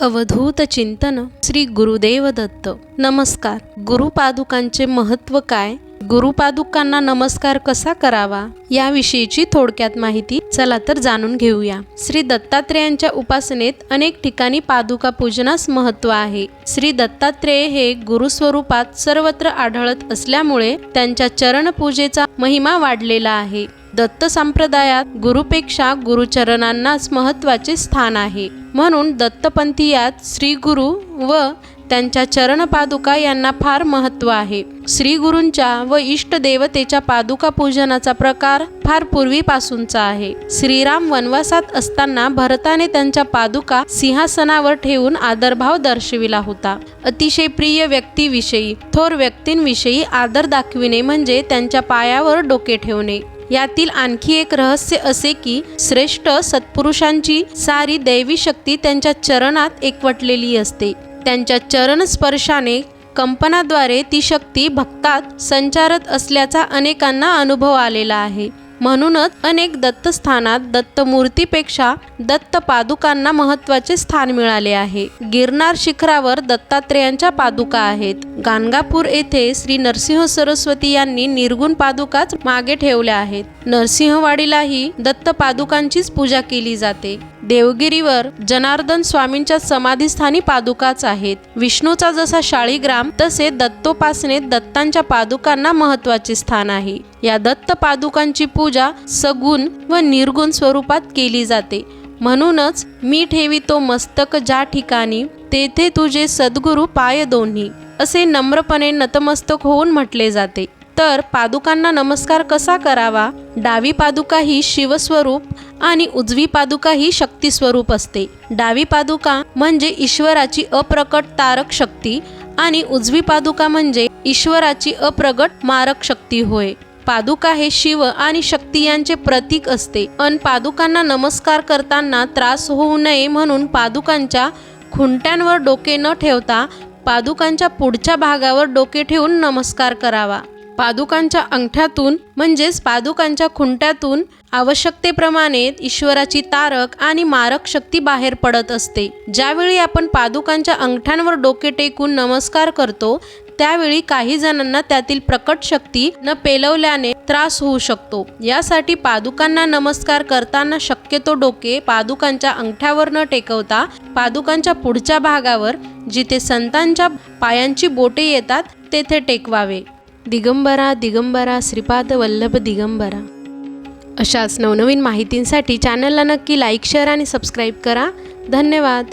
अवधूत चिंतन श्री गुरुदेव दत्त नमस्कार. गुरुपादुकांचे महत्त्व काय? गुरुपादुकांना नमस्कार कसा करावा? याविषयीची थोडक्यात माहिती चला तर जाणून घेऊया. श्री दत्तात्रेयांच्या उपासनेत अनेक ठिकाणी पादुका पूजनास महत्त्व आहे. श्री दत्तात्रेय हे गुरुस्वरूपात सर्वत्र आढळत असल्यामुळे त्यांच्या चरणपूजेचा महिमा वाढलेला आहे. दत्त संप्रदायात गुरुपेक्षा गुरुचरणांनाच महत्त्वाचे स्थान आहे. म्हणून दत्तपंथीयात श्री गुरु व त्यांच्या चरणपादुका यांना फार महत्त्व आहे. श्री गुरूंच्या व इष्टदेवतेच्या पादुका पूजनाचा प्रकार फार पूर्वीपासूनचा आहे. श्रीराम वनवासात असताना भरताने त्यांच्या पादुका सिंहासनावर ठेवून आदरभाव दर्शविला होता. अतिशय प्रिय व्यक्तीविषयी थोर व्यक्तींविषयी आदर दाखविणे म्हणजे त्यांच्या पायावर डोके ठेवणे. यातील आणखी एक रहस्य असे की श्रेष्ठ सत्पुरुषांची सारी दैवी शक्ती त्यांच्या चरणात एकवटलेली असते. त्यांच्या चरण स्पर्शाने कंपनाद्वारे ती शक्ती भक्तात संचारत असल्याचा अनेकांना अनुभव आलेला आहे. म्हणूनच अनेक दत्तस्थानात दत्तमूर्तीपेक्षा दत्त पादुकांना महत्त्वाचे स्थान मिळाले आहे. गिरनार शिखरावर दत्तात्रेयांच्या पादुका आहेत. गाणगापूर येथे श्री नरसिंह सरस्वती यांनी निर्गुण पादुकाच मागे ठेवल्या आहेत. नरसिंहवाडीलाही दत्त पादुकांचीच पूजा केली जाते. देवगिरीवर जनार्दन स्वामींच्या समाधीस्थानी पादुकाच आहेत. विष्णूचा जसा शाळीग्राम तसे दत्तोपासनेत दत्तांच्या पादुकांना महत्त्वाचे स्थान आहे. या दत्त पादुकांची पूजा सगुण व निर्गुण स्वरूपात केली जाते. म्हणूनच मी ठेवितो मस्तक ज्या ठिकाणी तेथे तुझे सद्गुरू पाय दोन्ही असे नम्रपणे नतमस्तक होऊन म्हटले जाते. तर पादुकांना नमस्कार कसा करावा? डावी पादुका ही शिवस्वरूप आणि उजवी पादुका ही शक्ती स्वरूप असते. डावी पादुका म्हणजे ईश्वराची अप्रकट तारक शक्ती आणि उजवी पादुका म्हणजे ईश्वराची अप्रगट मारक शक्ती होय. पादुका हे शिव आणि शक्ती यांचे प्रतीक असते. अन पादुकांना नमस्कार करताना त्रास होऊ नये म्हणून पादुकांच्या खुंट्यांवर डोके न ठेवता पादुकांच्या पुढच्या भागावर डोके ठेवून नमस्कार करावा. पादुकांच्या अंगठ्यातून म्हणजेच पादुकांच्या खुंट्यातून आवश्यकतेप्रमाणे ईश्वराची तारक आणि मारक शक्ती बाहेर पडत असते. ज्यावेळी आपण पादुकांच्या अंगठ्यांवर डोके टेकून नमस्कार करतो त्यावेळी काही जणांना त्यातील प्रकट शक्ती न पेलवल्याने त्रास होऊ शकतो. यासाठी पादुकांना नमस्कार करताना शक्यतो डोके पादुकांच्या अंगठ्यावर न टेकवता पादुकांच्या पुढच्या भागावर जिथे संतांच्या पायांची बोटे येतात तेथे टेकवावे. दिगंबरा दिगंबरा श्रीपाद वल्लभ दिगंबरा. अशाच नवनवीन माहितींसाठी चॅनलला नक्की लाईक शेअर आणि सबस्क्राईब करा. धन्यवाद.